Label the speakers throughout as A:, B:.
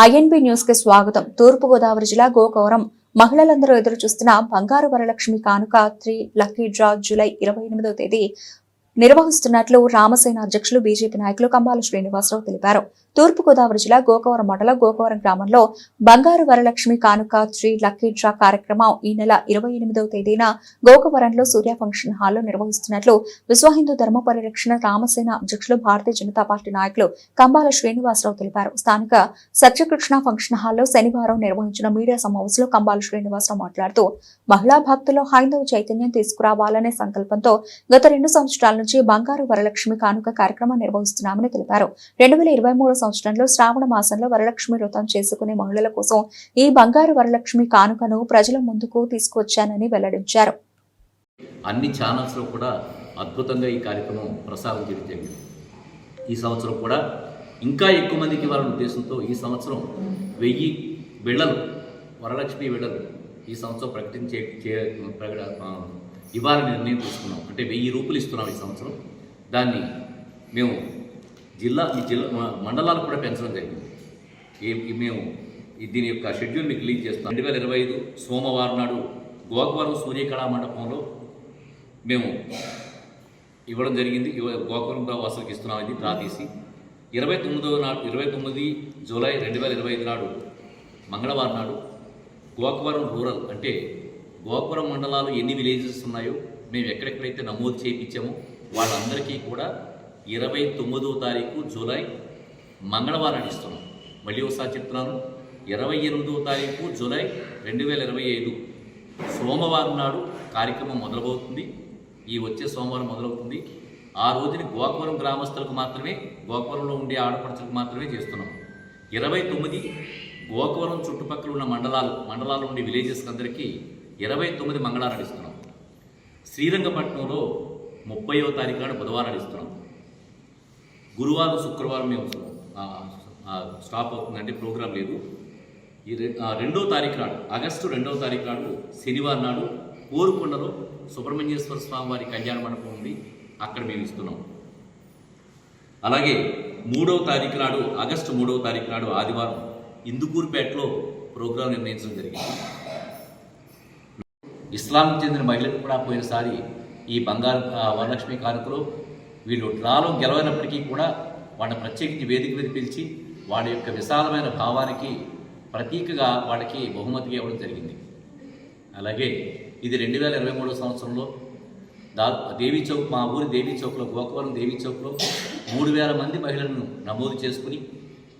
A: INB న్యూస్కి స్వాగతం. తూర్పు గోదావరి జిల్లా గోకవరం. మహిళలందరూ ఎదురు చూస్తున్న బంగారు వరలక్ష్మి కానుక త్రీ లక్కీ డ్రా జూలై ఇరవై ఎనిమిదవ తేదీ నిర్వహిస్తున్నట్లు రామసేన అధ్యక్షులు బీజేపీ నాయకులు కంబాల శ్రీనివాసరావు తెలిపారు. తూర్పు గోదావరి జిల్లా గోకవరం మండలం గోకవరం గ్రామంలో బంగారు వరలక్ష్మి కానుక శ్రీ లక్కీ డ్రా కార్యక్రమం ఈ నెల ఇరవై ఎనిమిదవ తేదీన గోకవరంలో సూర్య ఫంక్షన్ హాల్లో నిర్వహిస్తున్నట్లు విశ్వ హిందూ ధర్మ పరిరక్షణ రామసేన అధ్యక్షులు భారతీయ జనతా పార్టీ నాయకులు కంబాల శ్రీనివాసరావు తెలిపారు. స్థానిక సత్యకృష్ణ ఫంక్షన్ హాల్లో శనివారం నిర్వహించిన మీడియా సమావేశంలో కంబాల శ్రీనివాసరావు మాట్లాడుతూ మహిళా భక్తుల్లో హైందవ చైతన్యం తీసుకురావాలనే సంకల్పంతో గత రెండు సంవత్సరాల నుంచి బంగారు వరలక్ష్మి కానుక కార్యక్రమం నిర్వహిస్తున్నామని తెలిపారు. రెండు వేల ఇరవై మూడు సంవత్సరంలో శ్రావణ మాసంలో వరలక్ష్మి వ్రతం చేసుకునే మహిళల కోసం ఈ బంగారు వరలక్ష్మి కానుకను ప్రజల ముందుకు తీసుకువచ్చానని వెల్లడించారు.
B: అన్ని ఛానల్స్లో కూడా అద్భుతంగా ఈ కార్యక్రమం ప్రసారం చేయడం జరిగింది. ఈ సంవత్సరం కూడా ఇంకా ఎక్కువ మందికి ఇవ్వాలనే ఉద్దేశంతో ఈ సంవత్సరం వెయ్యి బిళ్ళలు వరలక్ష్మి బిళ్ళలు ఈ సంవత్సరం ప్రకటించే ప్రకట ఇవ్వాలని నిర్ణయం తీసుకున్నాం. అంటే వెయ్యి రూపాయలు ఇస్తున్నాం ఈ సంవత్సరం. దాన్ని మేము జిల్లా ఈ జిల్లా మండలాలు కూడా పెంచడం జరిగింది. ఈ మేము దీని యొక్క షెడ్యూల్ మీకు రిలీజ్ చేస్తాం. రెండు వేల ఇరవై ఐదు సోమవారం నాడు గోకవరం సూర్యకళా మండపంలో మేము ఇవ్వడం జరిగింది. గోకవరం వాసులకు ఇస్తున్నాం ఇది డ్రా తీసి. ఇరవై తొమ్మిదో నాడు ఇరవై తొమ్మిది జూలై రెండు వేల ఇరవై ఐదు నాడు మంగళవారం నాడు గోకవరం రూరల్ అంటే గోకవరం మండలాలు ఎన్ని విలేజెస్ ఉన్నాయో మేము ఎక్కడెక్కడైతే నమోదు చేయించామో వాళ్ళందరికీ కూడా ఇరవై తొమ్మిదో తారీఖు జూలై మంగళవారం ఇస్తున్నాం. మళ్ళీ ఒకసారి చెప్తున్నాను. ఇరవై ఎనిమిదో తారీఖు జూలై రెండు వేల ఇరవై ఐదు సోమవారం నాడు కార్యక్రమం మొదలవుతుంది. ఈ వచ్చే సోమవారం మొదలవుతుంది. ఆ రోజుని గోకువరం గ్రామస్తులకు మాత్రమే గోకవరంలో ఉండే ఆడపడుచులకు మాత్రమే చేస్తున్నాం. ఇరవై తొమ్మిది గోకవరం చుట్టుపక్కల ఉన్న మండలాలు మండలాలు ఉండే విలేజెస్కి అందరికీ ఇరవై తొమ్మిది మంగళవారం ఇస్తున్నాం. శ్రీరంగపట్నంలో ముప్పయో తారీఖు నాడు బుధవారం ఇస్తున్నాం. గురువారం శుక్రవారం మేము స్టాప్ అవుతుందంటే ప్రోగ్రాం లేదు. ఈ రెండో తారీఖు నాడు ఆగస్టు రెండవ తారీఖు నాడు శనివారం నాడు కోరుకొండలో సుబ్రహ్మణ్యేశ్వర స్వామి వారి కళ్యాణ మండపం ఉంది. అక్కడ మేము ఇస్తున్నాం. అలాగే మూడవ తారీఖు నాడు ఆగస్టు మూడవ తారీఖు నాడు ఆదివారం ఇందుకూరుపేటలో ప్రోగ్రాం నిర్ణయించడం జరిగింది. ఇస్లాంకి చెందిన మహిళలు కూడా పోయినసారి ఈ బంగారు వరలక్ష్మి కానుకలో వీళ్ళు డ్రాలో గెలవనప్పటికీ కూడా వాళ్ళ ప్రత్యేకించి వేదిక మీద పిలిచి వాళ్ళ యొక్క విశాలమైన భావానికి ప్రతీకగా వాళ్ళకి బహుమతిగా ఇవ్వడం జరిగింది. అలాగే ఇది రెండు వేల ఇరవై మూడో సంవత్సరంలో దా దేవీ చౌక్ మా ఊరి దేవీ చౌక్లో గోకవరం దేవీ చౌక్లో మూడు వేల మంది మహిళలను నమోదు చేసుకుని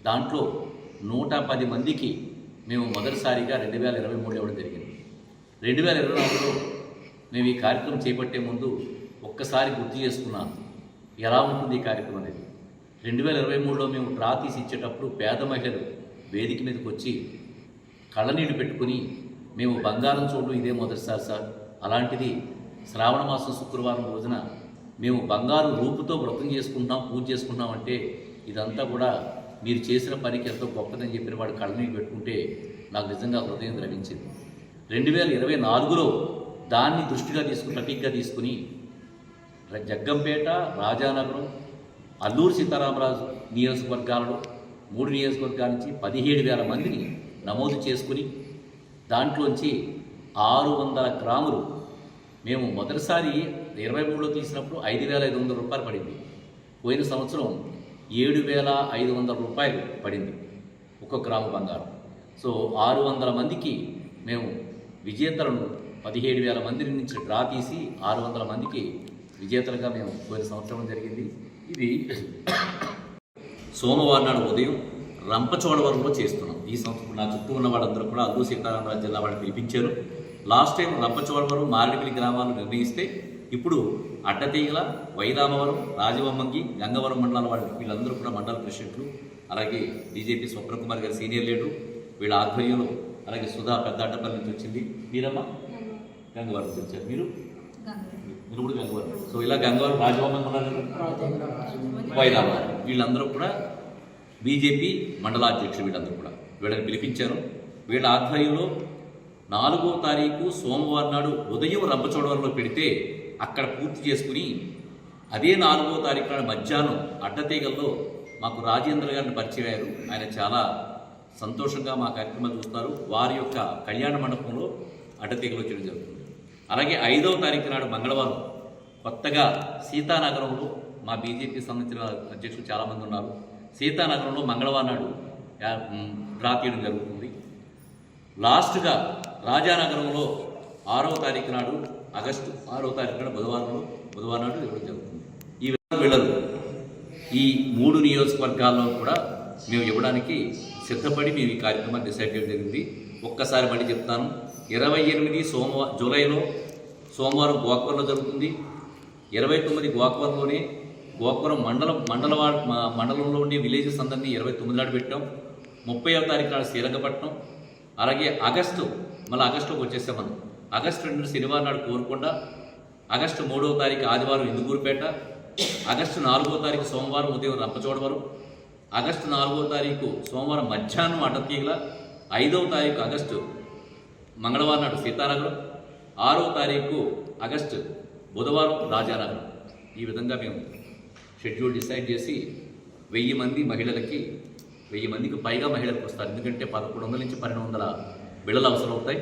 B: దాంట్లో నూట పది మందికి మేము మొదటిసారిగా రెండు వేల ఇరవై మూడు ఇవ్వడం జరిగింది. రెండు వేల ఇరవై నాలుగులో మేము ఈ కార్యక్రమం చేపట్టే ముందు ఒక్కసారి గుర్తు చేసుకున్నాను. ఎలా ఉంటుంది ఈ కార్యక్రమం అనేది? రెండు వేల ఇరవై మూడులో మేము డ్రా తీసి ఇచ్చేటప్పుడు పేద మహిళలు వేదిక మీదకి వచ్చి కళ్ళనీళ్ళు పెట్టుకుని మేము బంగారం చూడడం ఇదే మొదటిసారి సార్. అలాంటిది శ్రావణ మాసం శుక్రవారం రోజున మేము బంగారు రూపుతో వ్రతం చేసుకుంటాం పూజ చేసుకుంటాం అంటే ఇదంతా కూడా మీరు చేసిన పనికి ఎంతో గొప్పదని చెప్పిన వాడు కళ్ళనీళ్ళు పెట్టుకుంటే నాకు నిజంగా హృదయం ద్రవించింది. రెండు వేల ఇరవై నాలుగులో దాన్ని దృష్టిగా తీసుకుని ప్రతీకగా తీసుకుని జగ్గంపేట రాజానగరం అల్లూరు సీతారామరాజు నియోజకవర్గాలలో మూడు నియోజకవర్గాల నుంచి పదిహేడు వేల మందిని నమోదు చేసుకుని దాంట్లోంచి ఆరు వందల గ్రాములు మేము మొదటిసారి ఇరవై మూడులో తీసినప్పుడు ఐదు వేల ఐదు వందల రూపాయలు పడింది. పోయిన సంవత్సరం ఏడు వేల ఐదు వందల రూపాయలు పడింది ఒక్కొక్క గ్రాము బంగారం. సో ఆరు వందల మందికి మేము విజేతలను పదిహేడు వేల మంది నుంచి డ్రా తీసి ఆరు వందల మందికి విజేతలుగా మేము పోయిన సంవత్సరం జరిగింది. ఇది సోమవారం నాడు ఉదయం రంపచోడవరంలో చేస్తున్నాం. ఈ సంవత్సరం నా చుట్టూ ఉన్న వాళ్ళందరూ కూడా అల్లూరు సీతారామరాజు జిల్లా వాళ్ళు పిలిపించారు. లాస్ట్ టైం రంపచోడవరం మారేడుమిల్లి గ్రామాలు నిర్ణయిస్తే ఇప్పుడు అడ్డతీగల వైరామవరం రాజవమ్మంగి గంగవరం మండలాల వాళ్ళు వీళ్ళందరూ కూడా మండల ప్రెసిడెంట్లు అలాగే బీజేపీ స్వప్న కుమార్ గారి సీనియర్ లీడరు వీళ్ళ ఆధ్వర్యంలో అలాగే సుధా పెద్ద అడ్డపల్లి నుంచి వచ్చింది. మీరమ్మా? గంగవరం. నుంచి వచ్చారు. మీరు? మీరు కూడా గంగవరం. సో ఇలా గంగవారం రాజభవన్ ఉన్నారు కదా? వీళ్ళందరూ కూడా బీజేపీ మండలాధ్యక్షులు వీళ్ళందరూ కూడా. వీళ్ళని పిలిపించారు. వీళ్ళ ఆధ్వర్యంలో నాలుగో తారీఖు సోమవారం నాడు ఉదయం రంపచోడవరంలో పెడితే అక్కడ పూర్తి చేసుకుని అదే నాలుగో తారీఖు నాడు మధ్యాహ్నం అడ్డతీగల్లో మాకు రాజేంద్ర గారిని పరిచయం అయ్యారు. ఆయన చాలా సంతోషంగా మా కార్యక్రమాలు చూస్తారు. వారి యొక్క కళ్యాణ మండపంలో అడ్డతీగలు వచ్చేయడం జరుగుతుంది. అలాగే ఐదవ తారీఖు నాడు మంగళవారం కొత్తగా సీతానగరంలో మా బీజేపీ సంబంధించిన అధ్యక్షులు చాలామంది ఉన్నారు. సీతానగరంలో మంగళవారం నాడు డ్రా తీయడం జరుగుతుంది. లాస్ట్గా రాజానగరంలో ఆరవ తారీఖు నాడు ఆగస్టు ఆరవ తారీఖు నాడు బుధవారంలో బుధవారం నాడు ఇవ్వడం జరుగుతుంది. ఈ విధంగా ఈ మూడు నియోజకవర్గాల్లో కూడా మేము ఇవ్వడానికి సిద్ధపడి మేము ఈ కార్యక్రమాన్ని డిసైడ్ చేయడం జరిగింది. ఒక్కసారి మళ్ళీ చెప్తాను ఇరవై ఎనిమిది సోమవారం జూలైలో సోమవారం గోకవరంలో జరుగుతుంది. ఇరవై తొమ్మిది గోకవరంలోనే గోకవరం మండలం మండల మండలంలో ఉండే విలేజెస్ అందరినీ ఇరవై తొమ్మిది నాడు పెట్టాం. ముప్పైవ తారీఖు నాడు శ్రీరంగపట్నం. అలాగే ఆగస్టు మళ్ళీ ఆగస్టులోకి వచ్చేసాం మనం. ఆగస్టు రెండు శనివారం నాడు కోరుకొండ. ఆగస్టు మూడవ తారీఖు ఆదివారం ఇందుకూరుపేట ఆగస్టు నాలుగో తారీఖు సోమవారం ఉదయం రంపచోడవరం. ఆగస్టు నాలుగో తారీఖు సోమవారం మధ్యాహ్నం అటతీగల ఐదవ తారీఖు ఆగస్టు మంగళవారం నాడు సీతానగరం ఆరో తారీఖు ఆగస్టు బుధవారం రాజానగరం ఈ విధంగా మేము షెడ్యూల్ డిసైడ్ చేసి వెయ్యి మంది మహిళలకి వెయ్యి మందికి పైగా మహిళలకు వస్తారు. ఎందుకంటే పదకొండు వందల నుంచి పన్నెండు వందల బిళ్ళలు అవసరం అవుతాయి.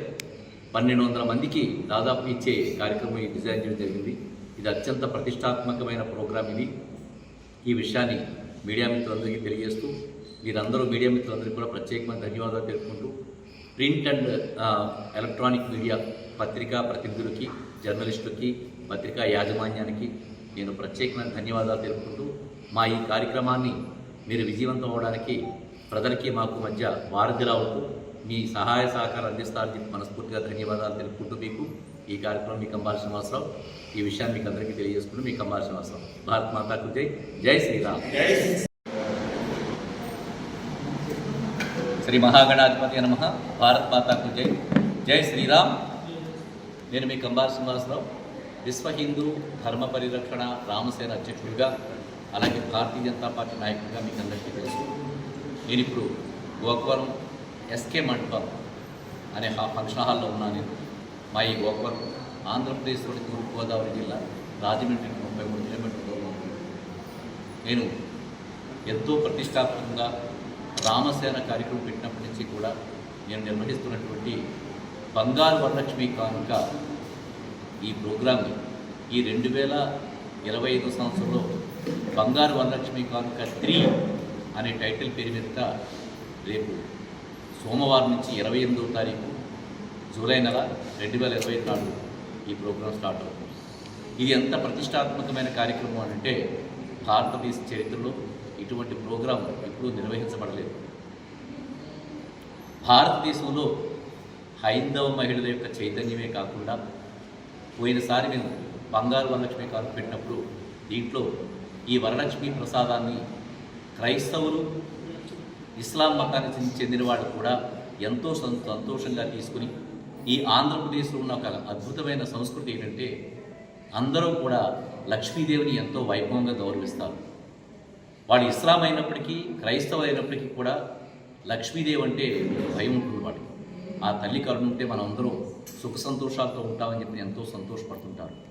B: పన్నెండు వందల మందికి దాదాపు ఇచ్చే కార్యక్రమం ఈ డిజైన్ చేయడం జరిగింది. ఇది అత్యంత ప్రతిష్టాత్మకమైన ప్రోగ్రాం ఇది. ఈ విషయాన్ని మీడియా మిత్రులందరికీ తెలియజేస్తూ మీరందరూ మీడియా మిత్రులందరికీ కూడా ప్రత్యేకమైన ధన్యవాదాలు తెలుపుకుంటూ ప్రింట్ అండ్ ఎలక్ట్రానిక్ మీడియా పత్రికా ప్రతినిధులకి జర్నలిస్టులకి పత్రికా యాజమాన్యానికి నేను ప్రత్యేకమైన ధన్యవాదాలు తెలుపుకుంటూ మా ఈ కార్యక్రమాన్ని మీరు విజయవంతం అవడానికి ప్రజలకి మాకు మధ్య వారధిలా అవుతూ మీ సహాయ సహకారం అందిస్తారని మనస్ఫూర్తిగా ధన్యవాదాలు తెలుపుకుంటూ మీకు ఈ కార్యక్రమం మీ కంబాల శ్రీనివాసరావు ఈ విషయాన్ని మీకు అందరికీ తెలియజేసుకుంటూ మీ కంబాల శ్రీనివాసరావు. భారత్ మాతాకు జై. జై శ్రీరామ్. శ్రీ మహాగణాధిపతి నమ. భారత్ మాతాకు జై. జై శ్రీరామ్. నేను మీ కంబార్ శ్రీనివాసరావు. విశ్వ హిందూ ధర్మ పరిరక్షణ రామసేన అధ్యక్షుడిగా అలాగే భారతీయ జనతా పార్టీ నాయకుడిగా మీకు అందరికీ తెలుసు. నేను ఇప్పుడు గోకవరం ఎస్కే మండపం అనే ఫంక్షన్ హాల్లో ఉన్నాను నేను. మా ఈ గోకవరం ఆంధ్రప్రదేశ్లోని తూర్పుగోదావరి జిల్లా రాజమండ్రి ముప్పై మూడు కిలోమీటర్ల దూరం ఉంది. నేను ఎంతో ప్రతిష్టాత్మకంగా రామసేన కార్యక్రమం పెట్టినప్పటి నుంచి కూడా నేను నిర్వహిస్తున్నటువంటి బంగారు వరలక్ష్మి కానుక ఈ ప్రోగ్రామ్ని ఈ రెండు వేల ఇరవై ఐదు సంవత్సరంలో బంగారు వరలక్ష్మి కానుక త్రీ అనే టైటిల్ పేరు మీద రేపు సోమవారం నుంచి ఇరవై ఎనిమిదో తారీఖు జూలై నెల రెండు వేల ఇరవై నాడు ఈ ప్రోగ్రాం స్టార్ట్ అవుతుంది. ఇది ఎంత ప్రతిష్టాత్మకమైన కార్యక్రమం అంటే భారతదేశ చరిత్రలో ఇటువంటి ప్రోగ్రాం ఎప్పుడూ నిర్వహించబడలేదు. భారతదేశంలో హైందవ మహిళల యొక్క చైతన్యమే కాకుండా పోయినసారి మేము బంగారు వరలక్ష్మి కాను పెట్టినప్పుడు దీంట్లో ఈ వరలక్ష్మి ప్రసాదాన్ని క్రైస్తవులు ఇస్లాం మతానికి చెందిన వాళ్ళు కూడా ఎంతో సంతోషంగా తీసుకుని ఈ ఆంధ్రప్రదేశ్లో ఉన్న ఒక అద్భుతమైన సంస్కృతి ఏంటంటే అందరూ కూడా లక్ష్మీదేవిని ఎంతో వైభవంగా గౌరవిస్తారు. వాడు ఇస్లాం అయినప్పటికీ క్రైస్తవ అయినప్పటికీ కూడా లక్ష్మీదేవి అంటే భయం ఉంటుంది వాడికి. ఆ తల్లి కరుణ ఉంటే మనం అందరం సుఖ సంతోషాలతో ఉంటామని చెప్పి ఎంతో సంతోషపడుతుంటారు.